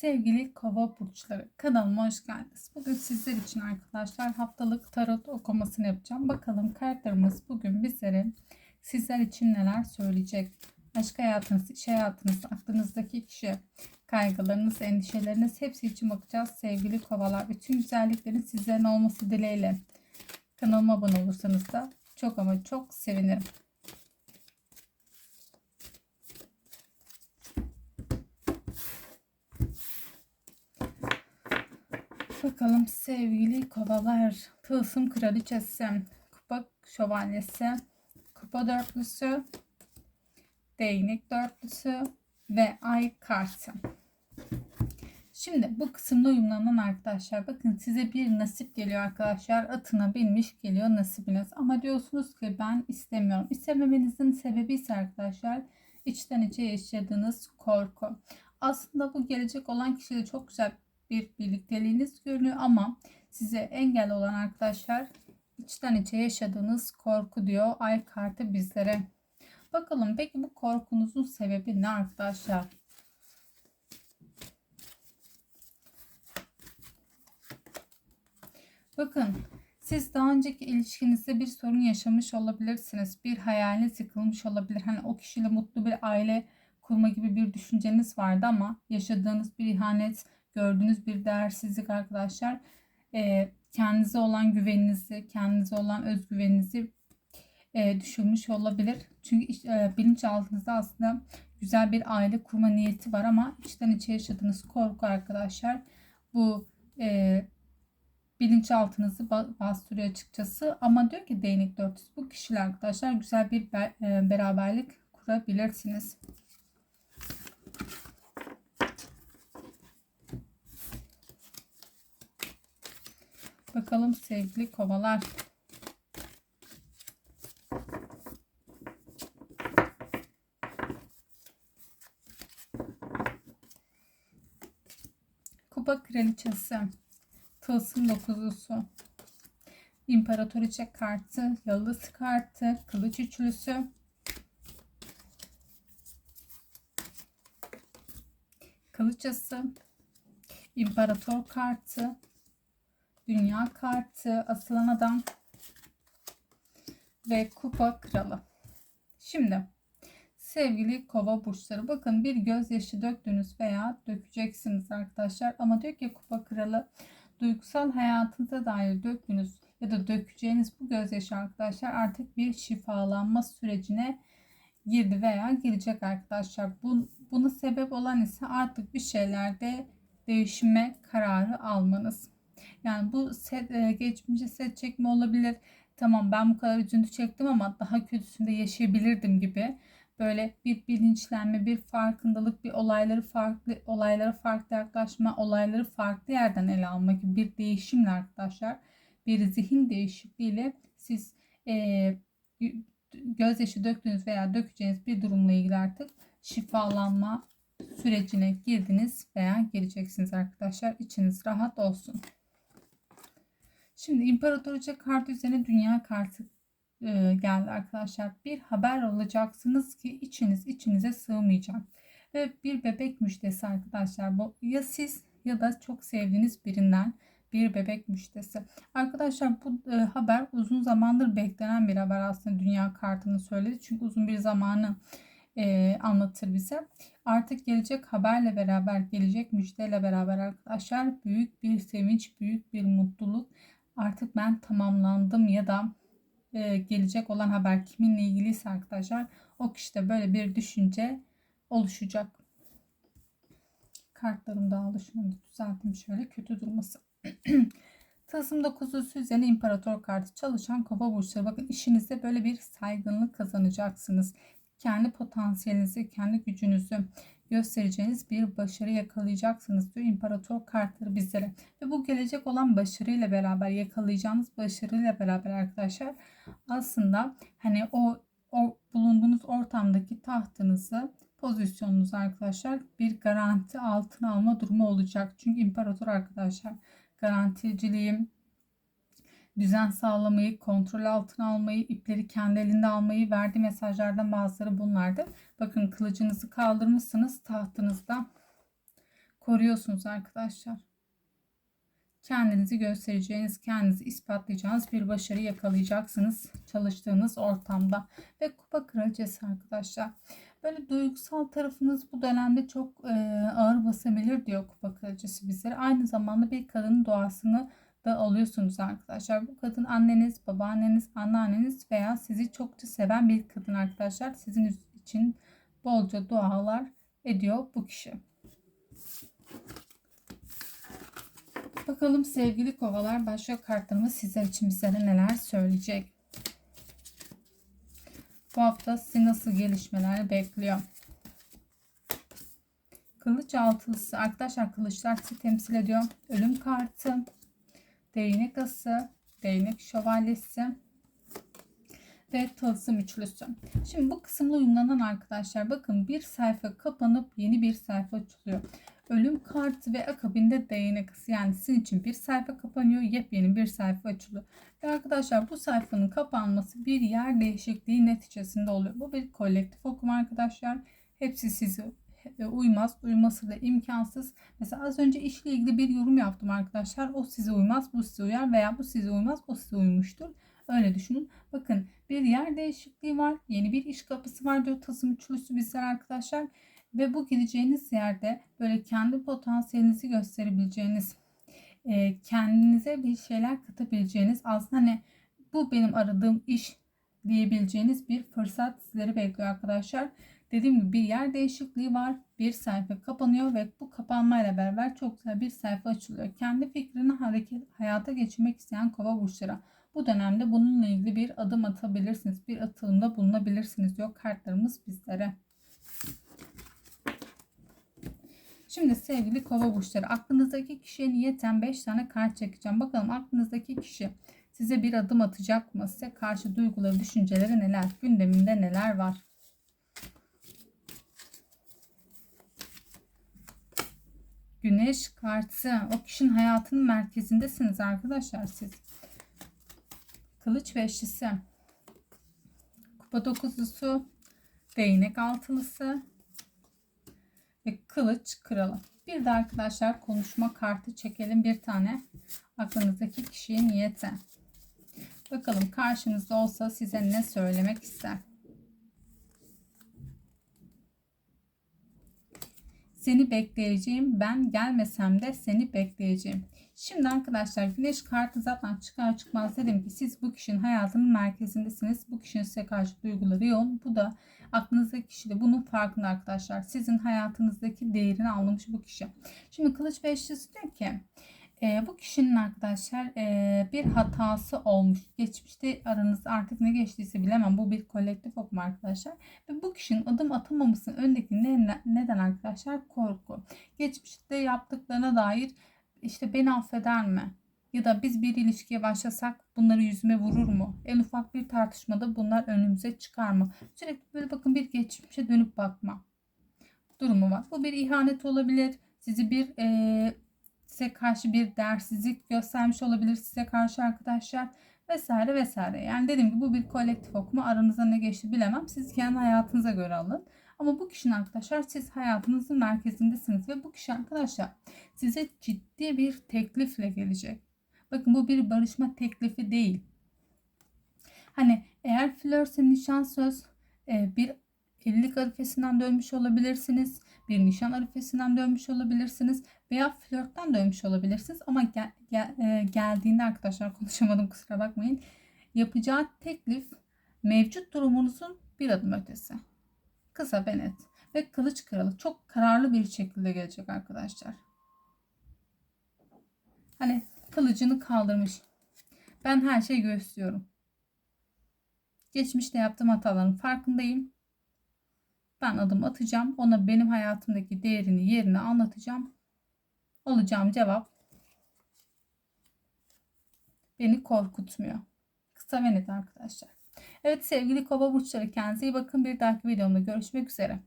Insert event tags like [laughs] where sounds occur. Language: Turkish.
Sevgili kova burçları kanalıma hoş geldiniz. Bugün sizler için arkadaşlar haftalık tarot okumasını yapacağım. Bakalım kartlarımız bugün bizlere sizler için neler söyleyecek. Aşk hayatınız, iş hayatınız, aklınızdaki kişi, kaygılarınız, endişeleriniz hepsi için bakacağız. Sevgili kovalar bütün güzelliklerin sizlerin olması dileğiyle kanalıma abone olursanız da çok ama çok sevinirim. Bakalım sevgili kovalar. Tılsım kraliçesi, kupa şövalyesi, kupa dörtlüsü, değnek dörtlüsü ve ay kartı. Şimdi bu kısımda uyumlanan arkadaşlar bakın size bir nasip geliyor arkadaşlar. Atına binmiş geliyor nasibiniz. Ama diyorsunuz ki ben istemiyorum. İstememenizin sebebi ise arkadaşlar içten içe yaşadığınız korku. Aslında bu gelecek olan kişiyle çok güzel bir birlikteliğiniz görünüyor ama size engel olan arkadaşlar içten içe yaşadığınız korku diyor ay kartı bizlere. Bakalım peki bu korkunuzun sebebi ne arkadaşlar? Bakın siz daha önceki ilişkinizde bir sorun yaşamış olabilirsiniz. Bir hayaliniz yıkılmış olabilir. Hani o kişiyle mutlu bir aile kurma gibi bir düşünceniz vardı ama yaşadığınız bir ihanet, gördüğünüz bir değersizlik arkadaşlar e, kendinize olan güveninizi, kendinize olan özgüveninizi e, düşürmüş olabilir. Çünkü e, bilinçaltınızda aslında güzel bir aile kurma niyeti var ama içten içe yaşadığınız korku arkadaşlar bu e, bilinçaltınızı bastırıyor açıkçası. Ama diyor ki değnek dörtüsü bu kişiler arkadaşlar güzel bir e, beraberlik kurabilirsiniz. Bakalım sevgili kovalar. Kupa kraliçesi. Tılsım dokuzlusu. İmparatoriçe kartı. Yıldız kartı. Kılıç üçlüsü. Kılıçası. İmparator kartı. Dünya kartı, asılan adam ve kupa kralı. Şimdi sevgili kova burçları bakın bir gözyaşı döktünüz veya dökeceksiniz arkadaşlar. Ama diyor ki kupa kralı duygusal hayatınıza dair döktünüz ya da dökeceğiniz bu gözyaşı arkadaşlar artık bir şifalanma sürecine girdi veya girecek arkadaşlar. Bu, buna sebep olan ise artık bir şeylerde değişime kararı almanız. Yani bu set, e, geçmişe set çekme olabilir. Tamam ben bu kadar üzüntü çektim ama daha kötüsünde yaşayabilirdim gibi. Böyle bir bilinçlenme, bir farkındalık, bir olayları farklı, olaylara farklı yaklaşma, olayları farklı yerden ele alma gibi bir değişimle arkadaşlar. Bir zihin değişikliğiyle siz e, gözyaşı döktüğünüz veya dökeceğiniz bir durumla ilgili artık şifalanma sürecine girdiniz veya gireceksiniz arkadaşlar. İçiniz rahat olsun. Şimdi İmparatoriçe kartı üzerine dünya kartı e, geldi arkadaşlar. Bir haber alacaksınız ki içiniz içinize sığmayacak. Ve bir bebek müjdesi arkadaşlar. Bu ya siz ya da çok sevdiğiniz birinden bir bebek müjdesi. Arkadaşlar bu e, haber uzun zamandır beklenen bir haber aslında dünya kartını söyledi. Çünkü uzun bir zamanı e, anlatır bize. Artık gelecek haberle beraber, gelecek müjdeyle beraber arkadaşlar büyük bir sevinç, büyük bir mutluluk artık ben tamamlandım ya da e, gelecek olan haber kiminle ilgiliyse arkadaşlar o kişide böyle bir düşünce oluşacak. Kartlarım dağıldı. Şunu düzelteyim şöyle kötü durması. [clears throat] Tılsım 9'u üzerine imparator kartı çalışan kova burçları. Bakın işinizde böyle bir saygınlık kazanacaksınız. Kendi potansiyelinizi, kendi gücünüzü göstereceğiniz bir başarı yakalayacaksınız diyor imparator kartları bizlere. Ve bu gelecek olan başarıyla beraber yakalayacağınız başarıyla beraber arkadaşlar aslında hani o, o bulunduğunuz ortamdaki tahtınızı pozisyonunuzu arkadaşlar bir garanti altına alma durumu olacak. Çünkü imparator arkadaşlar garanticiliğim, düzen sağlamayı, kontrol altına almayı, ipleri kendi elinde almayı verdiği mesajlardan bazıları bunlardı. Bakın kılıcınızı kaldırmışsınız tahtınızda koruyorsunuz arkadaşlar. Kendinizi göstereceğiniz, kendinizi ispatlayacağınız bir başarı yakalayacaksınız çalıştığınız ortamda. Ve kupa kraliçesi arkadaşlar. Böyle duygusal tarafınız bu dönemde çok e, ağır basabilir diyor kupa kraliçesi bizlere. Aynı zamanda bir kadının doğasını da alıyorsunuz arkadaşlar. Bu kadın anneniz, babaanneniz, anneanneniz veya sizi çokça seven bir kadın arkadaşlar. Sizin için bolca dualar ediyor bu kişi. Bakalım sevgili kovalar başka kartlarımız sizler için bizlere neler söyleyecek. Bu hafta sizi nasıl gelişmeler bekliyor? Kılıç altılısı. Arkadaşlar kılıçlar sizi temsil ediyor. Ölüm kartı. Değnek ası. Değnek şövalyesi. Ve tılsım üçlüsü. Şimdi bu kısımla uyumlanan arkadaşlar bakın bir sayfa kapanıp yeni bir sayfa açılıyor. Ölüm kartı ve akabinde değnek ası. Yani sizin için bir sayfa kapanıyor. Yepyeni bir sayfa açılıyor. Ve arkadaşlar bu sayfanın kapanması bir yer değişikliği neticesinde oluyor. Bu bir kolektif okuma arkadaşlar. Hepsi sizi uymaz. Uyması da imkansız. Mesela az önce işle ilgili bir yorum yaptım arkadaşlar. O size uymaz, bu size uyar veya bu size uymaz, o size uymuştur. Öyle düşünün. Bakın bir yer değişikliği var. Yeni bir iş kapısı var diyor tasım üçlüsü bizler arkadaşlar. Ve bu gideceğiniz yerde böyle kendi potansiyelinizi gösterebileceğiniz, e, kendinize bir şeyler katabileceğiniz aslında hani bu benim aradığım iş diyebileceğiniz bir fırsat sizleri bekliyor arkadaşlar. Dediğim gibi bir yer değişikliği var. Bir sayfa kapanıyor ve bu kapanmayla beraber çok güzel bir sayfa açılıyor. Kendi fikrini hareket, hayata geçirmek isteyen kova burçları. Bu dönemde bununla ilgili bir adım atabilirsiniz. Bir atılımda bulunabilirsiniz diyor kartlarımız bizlere. Şimdi sevgili kova burçları aklınızdaki kişiye niyeten 5 tane kart çekeceğim. Bakalım aklınızdaki kişi size bir adım atacak mı? Size karşı duyguları, düşünceleri neler? Gündeminde neler var? Güneş kartı. O kişinin hayatının merkezindesiniz arkadaşlar siz. Kılıç beşlisi. Kupa dokuzlusu. Değnek altılısı. Ve kılıç kralı. Bir de arkadaşlar konuşma kartı çekelim bir tane. Aklınızdaki kişiye niyete. Bakalım karşınızda olsa size ne söylemek ister? Seni bekleyeceğim. Ben gelmesem de seni bekleyeceğim. Şimdi arkadaşlar güneş kartı zaten çıkar çıkmaz dedim ki siz bu kişinin hayatının merkezindesiniz. Bu kişinin size karşı duyguları yoğun. Bu da aklınızdaki kişi de bunun farkında arkadaşlar. Sizin hayatınızdaki değerini anlamış bu kişi. Şimdi kılıç beşlisi diyor ki e, bu kişinin arkadaşlar e, bir hatası olmuş. Geçmişte aranızda artık ne geçtiyse bilemem. Bu bir kolektif okuma arkadaşlar. Ve bu kişinin adım atamamasının öndeki ne, neden arkadaşlar? Korku. Geçmişte yaptıklarına dair işte beni affeder mi? Ya da biz bir ilişkiye başlasak bunları yüzüme vurur mu? En ufak bir tartışmada bunlar önümüze çıkar mı? Sürekli böyle bakın bir geçmişe dönüp bakma durumu var. Bu bir ihanet olabilir. Sizi bir e, size karşı bir dersizlik göstermiş olabilir size karşı arkadaşlar vesaire vesaire. Yani dediğim gibi bu bir kolektif okuma. Aranızda ne geçti bilemem. Siz kendi hayatınıza göre alın. Ama bu kişinin arkadaşlar siz hayatınızın merkezindesiniz ve bu kişi arkadaşlar size ciddi bir teklifle gelecek. Bakın bu bir barışma teklifi değil. Hani eğer flörse nişan söz e, bir evlilik arifesinden dönmüş olabilirsiniz. Bir nişan arifesinden dönmüş olabilirsiniz. Veya flörtten dönmüş olabilirsiniz. Ama gel, gel, e, geldiğinde arkadaşlar [laughs] konuşamadım kusura bakmayın. Yapacağı teklif mevcut durumunuzun bir adım ötesi. Kısa ve net. Ve kılıç kralı çok kararlı bir şekilde gelecek arkadaşlar. Hani kılıcını kaldırmış. Ben her şeyi gösteriyorum. Geçmişte yaptığım hataların farkındayım. Ben adım atacağım. Ona benim hayatımdaki değerini, yerini anlatacağım. Alacağım cevap beni korkutmuyor. Kısa ve net arkadaşlar. Evet sevgili kova burçları kendinize iyi bakın. Bir dahaki videomda görüşmek üzere.